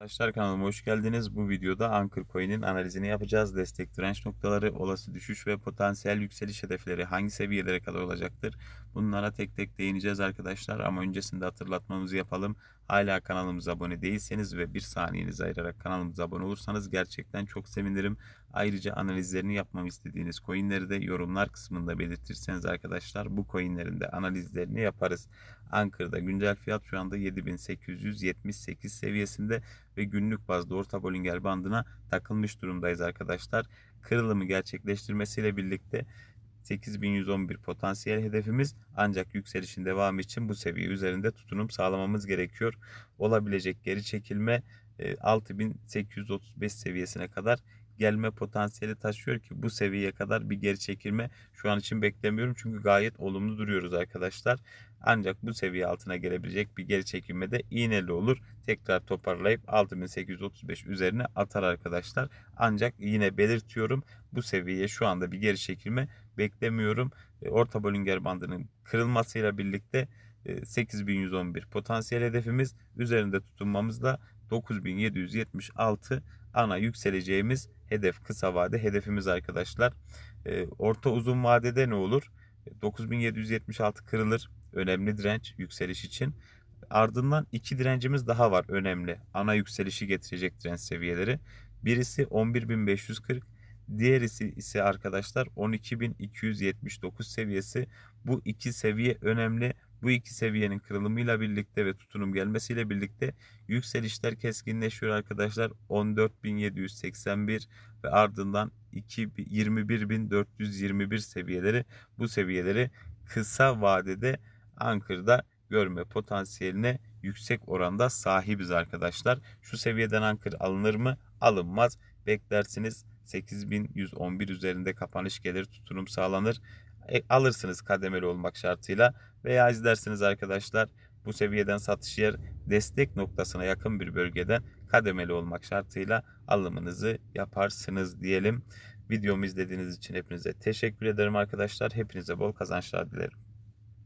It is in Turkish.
Arkadaşlar kanalıma hoş geldiniz. Bu videoda Anchor Coin'in analizini yapacağız. Destek direnç noktaları, olası düşüş ve potansiyel yükseliş hedefleri hangi seviyelere kadar olacaktır? Bunlara tek tek değineceğiz arkadaşlar. Ama öncesinde hatırlatmamızı yapalım. Hala kanalımıza abone değilseniz ve bir saniyenizi ayırarak kanalımıza abone olursanız gerçekten çok sevinirim. Ayrıca analizlerini yapmamı istediğiniz coinleri de yorumlar kısmında belirtirseniz arkadaşlar bu coinlerin de analizlerini yaparız. Ankara'da güncel fiyat şu anda 7878 seviyesinde ve günlük bazda orta Bollinger bandına takılmış durumdayız arkadaşlar. Kırılımı gerçekleştirmesiyle birlikte 8111 potansiyel hedefimiz ancak yükselişin devamı için bu seviye üzerinde tutunum sağlamamız gerekiyor. Olabilecek geri çekilme 6835 seviyesine kadar gelme potansiyeli taşıyor ki bu seviyeye kadar bir geri çekilme şu an için beklemiyorum. Çünkü gayet olumlu duruyoruz arkadaşlar. Ancak bu seviye altına gelebilecek bir geri çekilme de iğneli olur. Tekrar toparlayıp 6835 üzerine atar arkadaşlar. Ancak yine belirtiyorum bu seviyeye şu anda bir geri çekilme beklemiyorum. E, orta Bollinger bandının kırılmasıyla birlikte 8111 e, potansiyel hedefimiz üzerinde tutunmamızla 9776 ana yükseleceğimiz hedef kısa vade hedefimiz arkadaşlar. E, orta uzun vadede ne olur? 9776 kırılır. Önemli direnç yükseliş için. Ardından iki direncimiz daha var önemli. Ana yükselişi getirecek direnç seviyeleri. Birisi 11540, diğerisi ise arkadaşlar 12279 seviyesi. Bu iki seviye önemli. Bu iki seviyenin kırılımıyla birlikte ve tutunum gelmesiyle birlikte yükselişler keskinleşiyor arkadaşlar. 14.781 ve ardından 21.421 seviyeleri bu seviyeleri kısa vadede Ankara'da görme potansiyeline yüksek oranda sahibiz arkadaşlar. Şu seviyeden Ankır alınır mı? Alınmaz. Beklersiniz 8111 üzerinde kapanış gelir tutunum sağlanır. E, alırsınız kademeli olmak şartıyla veya izlersiniz arkadaşlar bu seviyeden satış yer destek noktasına yakın bir bölgeden kademeli olmak şartıyla alımınızı yaparsınız diyelim. Videomu izlediğiniz için hepinize teşekkür ederim arkadaşlar. Hepinize bol kazançlar dilerim.